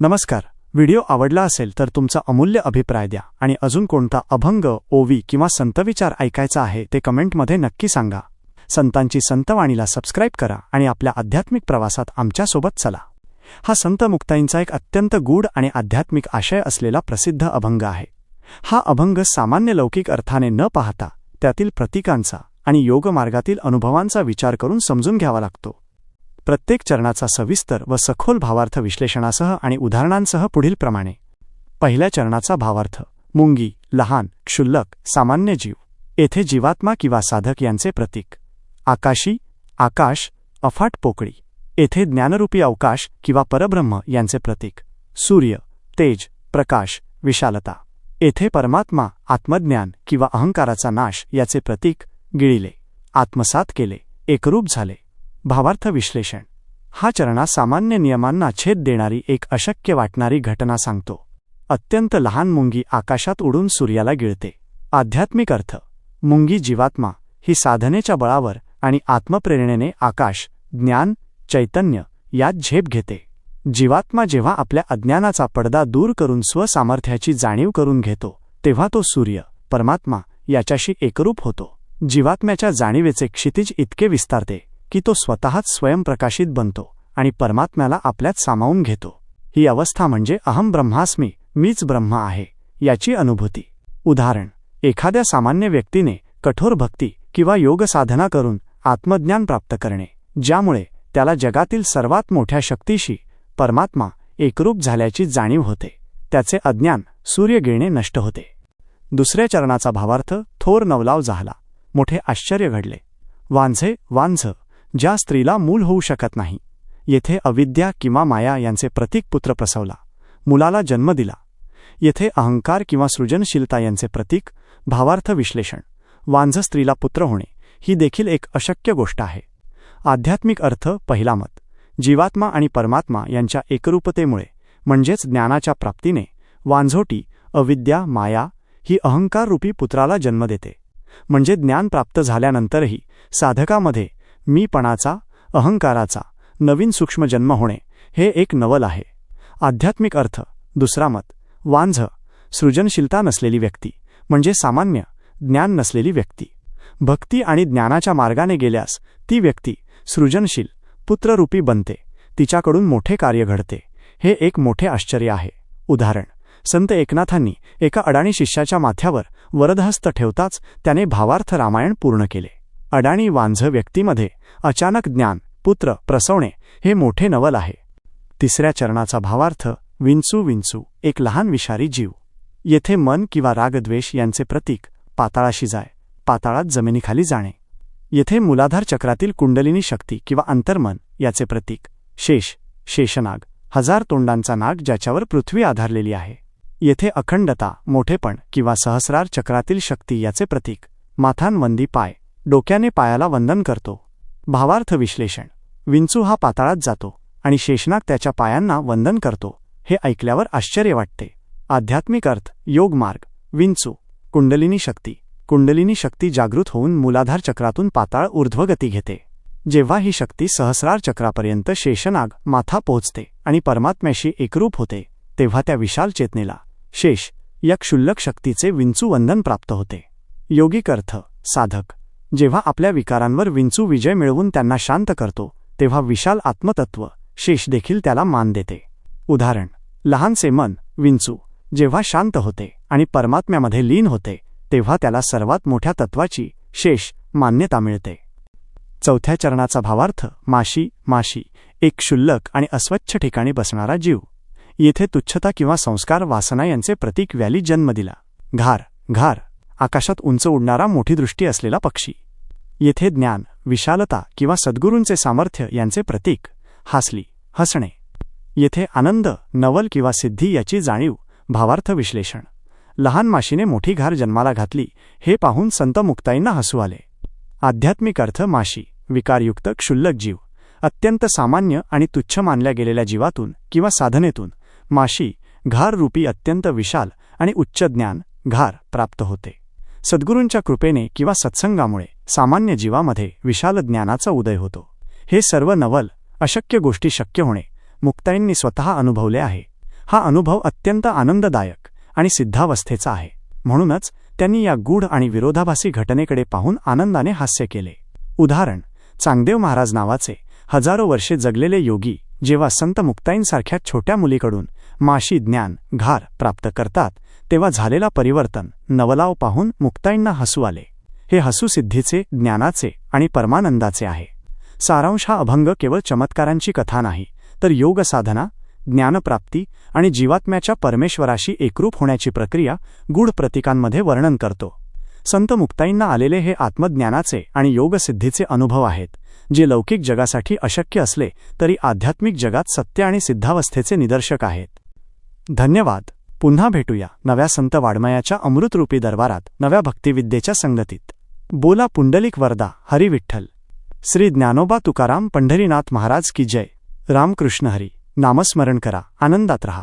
नमस्कार. व्हिडिओ आवडला असेल तर तुमचा अमूल्य अभिप्राय द्या आणि अजून कोणता अभंग ओवी किंवा संतविचार ऐकायचा आहे ते कमेंटमध्ये नक्की सांगा. संतांची संतवाणीला सबस्क्राईब करा आणि आपल्या आध्यात्मिक प्रवासात आमच्यासोबत चला. हा संत मुक्ताईंचा एक अत्यंत गूढ आणि आध्यात्मिक आशय असलेला प्रसिद्ध अभंग आहे. हा अभंग सामान्य लौकिक अर्थाने न पाहता त्यातील प्रतीकांचा आणि योगमार्गातील अनुभवांचा विचार करून समजून घ्यावा लागतो. प्रत्येक चरणाचा सविस्तर व सखोल भावार्थ विश्लेषणासह आणि उदाहरणांसह पुढीलप्रमाणे पहिल्या चरणाचा भावार्थ मुंगी लहान क्षुल्लक सामान्य जीव येथे जीवात्मा किंवा साधक यांचे प्रतीक. आकाशी आकाश अफाट पोकळी येथे ज्ञानरूपी अवकाश किंवा परब्रह्म यांचे प्रतीक. सूर्य तेज प्रकाश विशालता येथे परमात्मा आत्मज्ञान किंवा अहंकाराचा नाश याचे प्रतीक गिळिले आत्मसात केले एकरूप झाले. भावार्थ विश्लेषण. हा चरणा सामान्य नियमांना छेद देणारी एक अशक्य वाटणारी घटना सांगतो. अत्यंत लहान मुंगी आकाशात उडून सूर्याला गिळते. आध्यात्मिक अर्थ. मुंगी जीवात्मा ही साधनेच्या बळावर आणि आत्मप्रेरणेने आकाश ज्ञान चैतन्य यात झेप घेते. जीवात्मा जेव्हा आपल्या अज्ञानाचा पडदा दूर करून स्वसामर्थ्याची जाणीव करून घेतो तेव्हा तो सूर्य परमात्मा याच्याशी एकरूप होतो. जीवात्म्याच्या जाणीवेचे क्षितिज इतके विस्तारते. की तो स्वतःच स्वयंप्रकाशित बनतो आणि परमात्म्याला आपल्यात सामावून घेतो. ही अवस्था म्हणजे अहम ब्रह्मास्मी मीच ब्रह्म आहे याची अनुभूती. उदाहरण एखाद्या सामान्य व्यक्तीने कठोर भक्ती किंवा योगसाधना करून आत्मज्ञान प्राप्त करणे ज्यामुळे त्याला जगातील सर्वात मोठ्या शक्तीशी परमात्मा एकरूप झाल्याची जाणीव होते. त्याचे अज्ञान सूर्य गिळणे नष्ट होते. दुसऱ्या चरणाचा भावार्थ थोर नवलाव झाला. मोठे आश्चर्य घडले. वांझे वांझ ज्या स्त्रीला मूल होऊ शकत नाही. येथे अविद्या किंवा माया यांचे प्रतीक पुत्र प्रसवला. मुलाला जन्म दिला. येथे अहंकार किंवा सृजनशीलता यांचे प्रतीक भावार्थ विश्लेषण वांझ स्त्रीला पुत्र होणे ही देखील एक अशक्य गोष्ट आहे. आध्यात्मिक अर्थ पहिला मत जीवात्मा आणि परमात्मा यांच्या एकरूपतेमुळे म्हणजेच ज्ञानाच्या प्राप्तीने वांझोटी अविद्या माया ही अहंकाररूपी पुत्राला जन्म देते. म्हणजे ज्ञान प्राप्त झाल्यानंतरही साधकामध्ये मीपणाचा अहंकाराचा नवीन सूक्ष्म जन्म होणे हे एक नवल आहे. आध्यात्मिक अर्थ दुसरा मत वांझ सृजनशीलता नसलेली व्यक्ती म्हणजे सामान्य ज्ञान नसलेली व्यक्ती. भक्ती आणि ज्ञानाच्या मार्गाने गेल्यास ती व्यक्ती सृजनशील पुत्ररूपी बनते तिच्याकडून मोठे कार्य घडते. हे एक मोठे आश्चर्य आहे. उदाहरण संत एकनाथांनी एका अडाणी शिष्याच्या माथ्यावर वरदहस्त ठेवताच त्याने भावार्थ रामायण पूर्ण केले. अडाणी वांझ व्यक्तीमध्ये अचानक ज्ञान पुत्र प्रसवणे हे मोठे नवल आहे. तिसऱ्या चरणाचा भावार्थ विंचू विंचू एक लहान विषारी जीव. येथे मन किंवा रागद्वेष यांचे प्रतीक पाताळाशी जाय पाताळात जमिनीखाली जाणे. येथे मुलाधार चक्रातील कुंडलिनी शक्ती किंवा अंतर्मन याचे प्रतीक शेष शेषनाग हजार तोंडांचा नाग ज्याच्यावर पृथ्वी आधारलेली आहे. येथे अखंडता मोठेपण किंवा सहस्रार चक्रातील शक्ती याचे प्रतीक माथानवंदी पाय डोक्याने पायाला वंदन करतो. भावार्थ विश्लेषण. विंचू हा पाताळात जातो आणि शेषनाग त्याच्या पायांना वंदन करतो. हे ऐकल्यावर आश्चर्य वाटते. आध्यात्मिक अर्थ योगमार्ग विंचू. कुंडलिनी शक्ती. कुंडलिनी शक्ती जागृत होऊन मूलाधार चक्रातून पाताळ ऊर्ध्वगती घेते. जेव्हा ही शक्ती सहस्रार चक्रापर्यंत शेषनाग माथा पोहोचते आणि परमात्म्याशी एकरूप होते तेव्हा त्या विशाल चेतनेला शेष या क्षुल्लक शक्तीचे विंचू वंदन प्राप्त होते. योगिक अर्थ साधक. जेव्हा आपल्या विकारांवर विंचू विजय मिळवून त्यांना शांत करतो तेव्हा विशाल आत्मतत्व शेष देखील त्याला मान देते. उदाहरण लहानसे मन विंचू जेव्हा शांत होते आणि परमात्म्यामध्ये लीन होते तेव्हा त्याला सर्वात मोठ्या तत्वाची शेष मान्यता मिळते. चौथ्या चरणाचा भावार्थ माशी माशी एक क्षुल्लक आणि अस्वच्छ ठिकाणी बसणारा जीव. येथे तुच्छता किंवा संस्कार वासना यांचे प्रतीक व्याली जन्म दिला. घार घार आकाशात उंच उडणारा मोठी दृष्टी असलेला पक्षी. येथे ज्ञान विशालता किंवा सद्गुरूंचे सामर्थ्य यांचे प्रतीक हासली हसणे. येथे आनंद नवल किंवा सिद्धी याची जाणीव भावार्थ विश्लेषण. लहान माशीने मोठी घार जन्माला घातली हे पाहून संत मुक्ताईंना हसू आले. आध्यात्मिक अर्थ माशी विकारयुक्त क्षुल्लक जीव. अत्यंत सामान्य आणि तुच्छ मानल्या गेलेल्या जीवातून किंवा साधनेतून माशी घार रूपी अत्यंत विशाल आणि उच्च ज्ञान घार प्राप्त होते. सद्गुरूंच्या कृपेने किंवा सत्संगामुळे सामान्य जीवामध्ये विशाल ज्ञानाचा उदय होतो. हे सर्व नवल अशक्य गोष्टी शक्य होणे मुक्ताईंनी स्वतः अनुभवले आहे. हा अनुभव अत्यंत आनंददायक आणि सिद्धावस्थेचा आहे. म्हणूनच त्यांनी या गूढ आणि विरोधाभासी घटनेकडे पाहून आनंदाने हास्य केले. उदाहरण चांगदेव महाराज नावाचे हजारो वर्षे जगलेले योगी जेव्हा संत मुक्ताईंसारख्या छोट्या मुलीकडून माशी ज्ञान घार प्राप्त करतात तेव्हा झालेला परिवर्तन नवलाव पाहून मुक्ताईंना हसू आले. हे हसू सिद्धीचे ज्ञानाचे आणि परमानंदाचे आहे. सारांश हा अभंग केवळ चमत्कारांची कथा नाही तर योग साधना ज्ञानप्राप्ती आणि जीवात्म्याच्या परमेश्वराशी एकरूप होण्याची प्रक्रिया गूढ प्रतीकांमध्ये वर्णन करतो. संत मुक्ताईंना आलेले हे आत्मज्ञानाचे आणि योगसिद्धीचे अनुभव आहेत जे लौकिक जगासाठी अशक्य असले तरी आध्यात्मिक जगात सत्य आणि सिद्धावस्थेचे निदर्शक आहेत. धन्यवाद. पुन्हा भेटूया नव्या संत वाडमयाच्या अमृतरूपी दरबारात नव्या भक्तिविद्येच्या संगतीत. बोला पुंडलिक वरदा हरी विठ्ठल. श्री ज्ञानोबा तुकाराम पंढरीनाथ महाराज की जय. रामकृष्ण हरी. नामस्मरण करा आनंदात रहा.